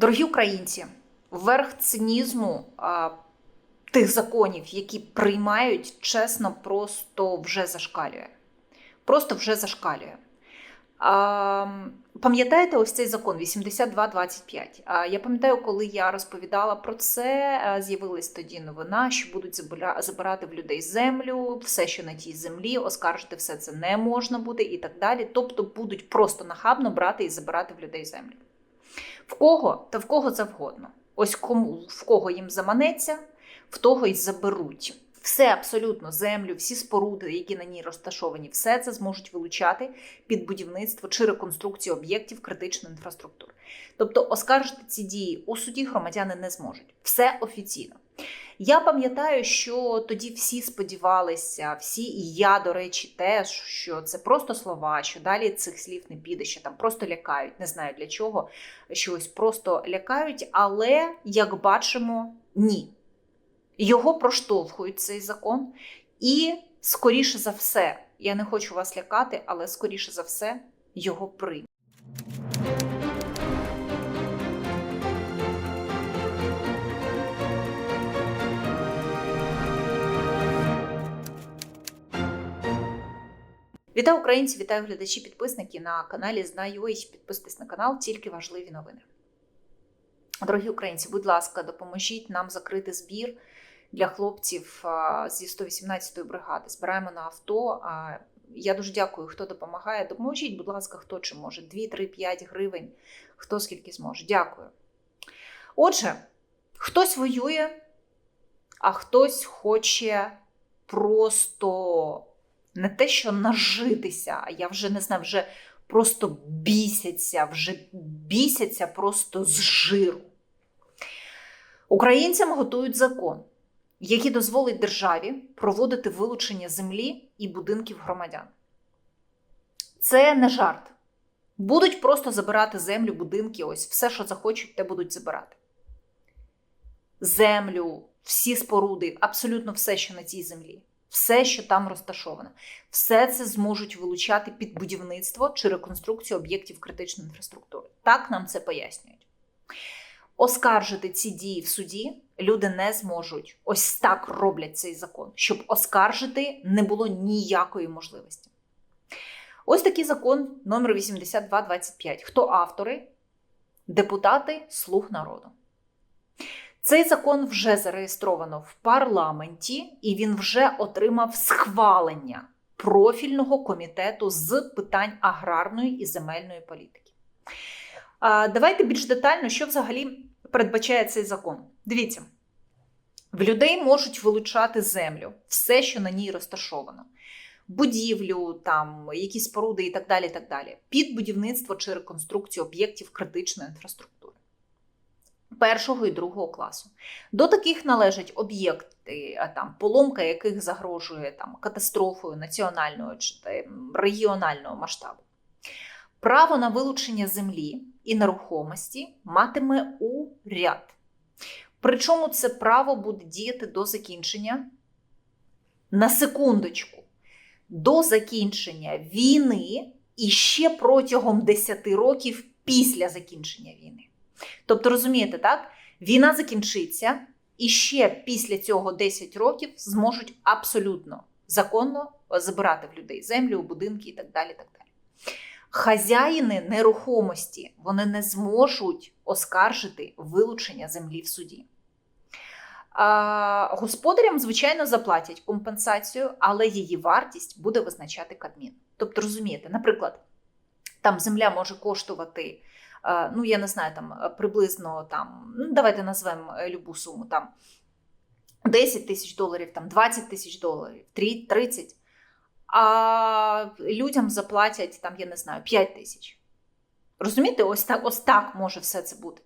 Дорогі українці, верх цинізму а, тих законів, які приймають, чесно, просто вже зашкалює. Просто вже зашкалює. А, пам'ятаєте ось цей закон 8225? А, я пам'ятаю, коли я розповідала про це, з'явилась тоді новина, що будуть забирати в людей землю, все, що на тій землі, оскаржити все це не можна буде і так далі. Тобто будуть просто нахабно брати і забирати в людей землю. В кого та в кого завгодно. Ось кому в кого їм заманеться, в того й заберуть. Все абсолютно землю, всі споруди, які на ній розташовані, все це зможуть вилучати під будівництво чи реконструкцію об'єктів критичної інфраструктури. Тобто оскаржити ці дії у суді громадяни не зможуть. Все офіційно. Я пам'ятаю, що тоді всі сподівалися, всі, і я, до речі, теж, що це просто слова, що далі цих слів не піде, що там просто лякають, не знаю для чого, що ось просто лякають, але як бачимо, ні. Його проштовхують цей закон, і скоріше за все, я не хочу вас лякати, але скоріше за все його приймуть. Вітаю українці, вітаю глядачі, підписники на каналі Знаю і підписуйтесь на канал, тільки важливі новини. Дорогі українці, будь ласка, допоможіть нам закрити збір для хлопців зі 118-ї бригади. Збираємо на авто. Я дуже дякую, хто допомагає. Допоможіть, будь ласка, хто чи може. 2, 3, 5 гривень, хто скільки зможе. Дякую. Отже, хтось воює, а хтось хоче просто не те, що нажитися, а я вже не знаю, вже просто бісяться, вже бісяться просто з жиру. Українцям готують закон, який дозволить державі проводити вилучення землі і будинків громадян. Це не жарт. Будуть просто забирати землю, будинки, ось все, що захочуть, те будуть забирати. Землю, всі споруди, абсолютно все, що на цій землі, все, що там розташовано, все це зможуть вилучати під будівництво чи реконструкцію об'єктів критичної інфраструктури. Так нам це пояснюють. Оскаржити ці дії в суді люди не зможуть. Ось так роблять цей закон, щоб оскаржити не було ніякої можливості. Ось такий закон номер 8225. Хто автори? Депутати Слуг народу. Цей закон вже зареєстровано в парламенті, і він вже отримав схвалення профільного комітету з питань аграрної і земельної політики. Давайте більш детально, що взагалі передбачає цей закон. Дивіться, в людей можуть вилучати землю, все, що на ній розташовано. Будівлю, там, якісь споруди і так далі, і так далі, під будівництво чи реконструкцію об'єктів критичної інфраструктури першого і другого класу. До таких належать об'єкти, там, поломка яких загрожує там, катастрофою національного чи там, регіонального масштабу. Право на вилучення землі і нерухомості матиме уряд. Причому це право буде діяти до закінчення на секундочку, до закінчення війни і ще протягом 10 років після закінчення війни. Тобто, розумієте, так? Війна закінчиться, і ще після цього 10 років зможуть абсолютно законно забирати в людей землю, будинки і так далі. так далі. Хазяїни нерухомості вони не зможуть оскаржити вилучення землі в суді. А, Господарям, звичайно, заплатять компенсацію, але її вартість буде визначати Кабмін. Тобто, розумієте, наприклад, там земля може коштувати ну я не знаю, там приблизно там, ну давайте назвемо любу суму, там 10 тисяч доларів, там 20 тисяч доларів, 30, а людям заплатять там, я не знаю, 5 тисяч. Розумієте, ось так, ось так може все це бути.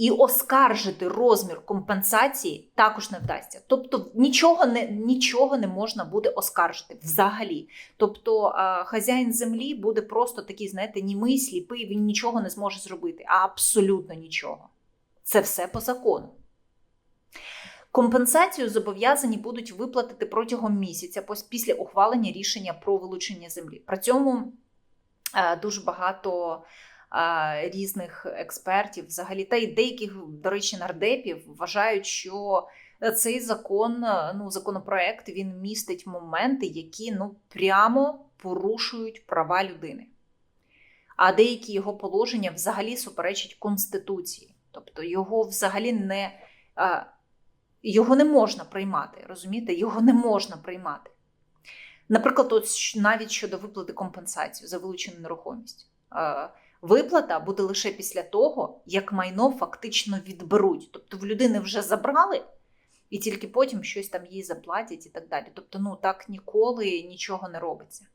І оскаржити розмір компенсації також не вдасться. Тобто нічого не нічого не можна буде оскаржити взагалі. Тобто хазяїн землі буде просто такий, знаєте, німий, сліпий, він нічого не зможе зробити. А абсолютно нічого. Це все по закону. Компенсацію зобов'язані будуть виплатити протягом місяця після ухвалення рішення про вилучення землі. При цьому дуже багато різних експертів, взагалі, та й деяких, до речі, нардепів вважають, що цей закон, ну, законопроект, він містить моменти, які ну, прямо порушують права людини. А деякі його положення взагалі суперечать Конституції. Тобто його взагалі не його не можна приймати. Розумієте? Його не можна приймати. Наприклад, от навіть щодо виплати компенсацію за вилучену нерухомість. Виплата буде лише після того, як майно фактично відберуть. Тобто в людини вже забрали, і тільки потім щось там їй заплатять і так далі. Тобто, ну так ніколи нічого не робиться.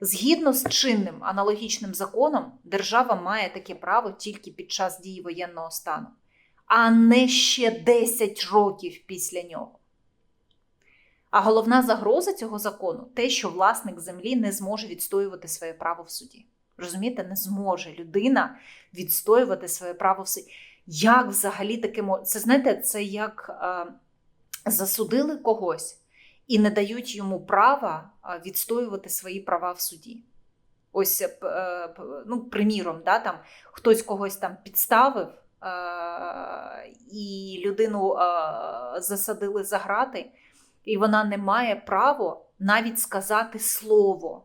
Згідно з чинним аналогічним законом, держава має таке право тільки під час дії воєнного стану, а не ще 10 років після нього. А головна загроза цього закону те, що власник землі не зможе відстоювати своє право в суді. Розумієте, не зможе людина відстоювати своє право в суді. Як взагалі таке може? Це знаєте, це як е, засудили когось і не дають йому права відстоювати свої права в суді. Ось, е, е, ну, приміром, да, там, хтось когось там підставив, і людину засадили за грати, і вона не має права навіть сказати слово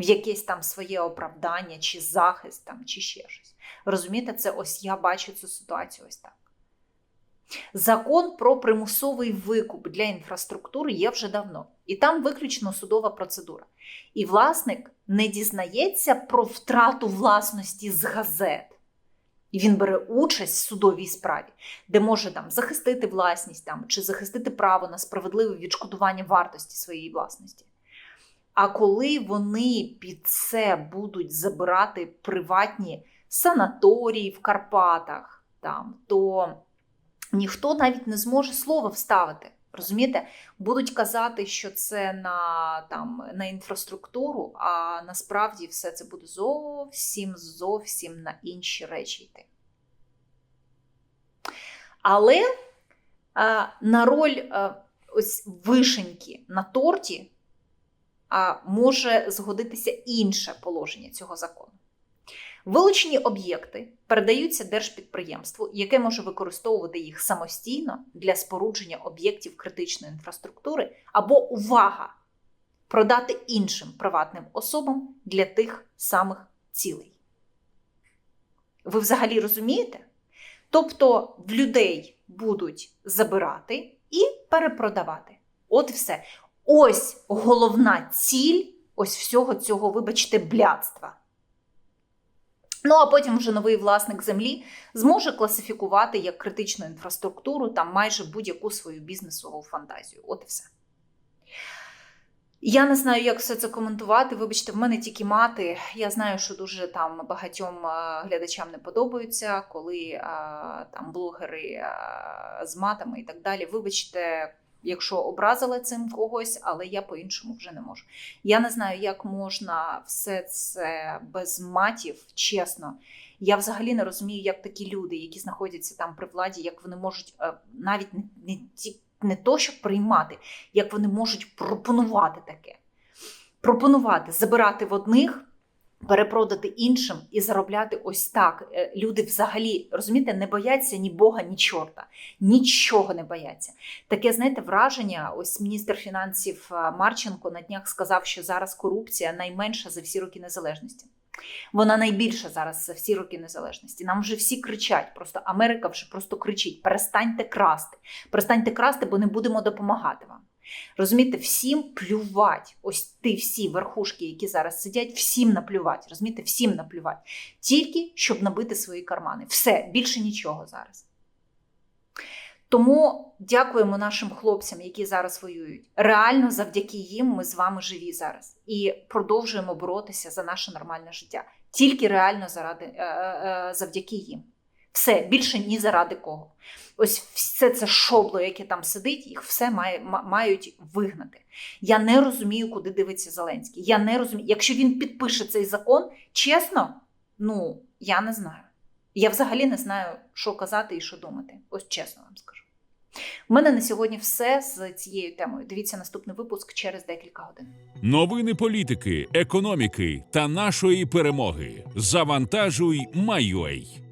в якесь там своє оправдання, чи захист, там, чи ще щось. Розумієте, це ось я бачу цю ситуацію ось так. Закон про примусовий викуп для інфраструктури є вже давно, і там виключно судова процедура. І власник не дізнається про втрату власності з газет. І він бере участь в судовій справі, де може там захистити власність там, чи захистити право на справедливе відшкодування вартості своєї власності. А коли вони під це будуть забирати приватні санаторії в Карпатах, там, то ніхто навіть не зможе слова вставити. Розумієте, будуть казати, що це на там на інфраструктуру, а насправді все це буде зовсім зовсім на інші речі йти. Але а, на роль а, ось вишеньки на торті може згодитися інше положення цього закону. Вилучені об'єкти передаються держпідприємству, яке може використовувати їх самостійно для спорудження об'єктів критичної інфраструктури, або увага продати іншим приватним особам для тих самих цілей. Ви взагалі розумієте? Тобто в людей будуть забирати і перепродавати. От і все. Ось головна ціль ось всього цього, вибачте, блядства. Ну а потім вже новий власник землі зможе класифікувати як критичну інфраструктуру там майже будь-яку свою бізнесову фантазію. От і все. Я не знаю, як все це коментувати. Вибачте, в мене тільки мати. Я знаю, що дуже там багатьом глядачам не подобаються, коли а, там блогери а, з матами і так далі. Вибачте, якщо образила цим когось, але я по-іншому вже не можу. Я не знаю, як можна все це без матів, чесно. Я взагалі не розумію, як такі люди, які знаходяться там при владі, як вони можуть е, навіть не, не, не то, щоб приймати, як вони можуть пропонувати таке. Пропонувати забирати в одних перепродати іншим і заробляти ось так. Е, люди взагалі розумієте, не бояться ні Бога, ні чорта, нічого не бояться. Таке, знаєте, враження. Ось міністр фінансів е, Марченко на днях сказав, що зараз корупція найменша за всі роки незалежності. Вона найбільша зараз за всі роки незалежності. Нам вже всі кричать. Просто Америка вже просто кричить: перестаньте красти, перестаньте красти, бо не будемо допомагати вам. Розумієте, всім плювать. Ось ті всі верхушки, які зараз сидять, всім наплювать. Розумієте, всім наплювать. Тільки щоб набити свої кармани. Все, більше нічого зараз. Тому дякуємо нашим хлопцям, які зараз воюють. Реально, завдяки їм ми з вами живі зараз і продовжуємо боротися за наше нормальне життя. Тільки реально заради, е, е, завдяки їм. Все більше ні заради кого. Ось все це шобло, яке там сидить, їх все має, мають вигнати. Я не розумію, куди дивиться Зеленський. Я не розумію, якщо він підпише цей закон, чесно, ну я не знаю. Я взагалі не знаю, що казати і що думати. Ось чесно вам скажу. У мене на сьогодні все з цією темою. Дивіться наступний випуск через декілька годин. Новини політики, економіки та нашої перемоги. Завантажуй, Майой.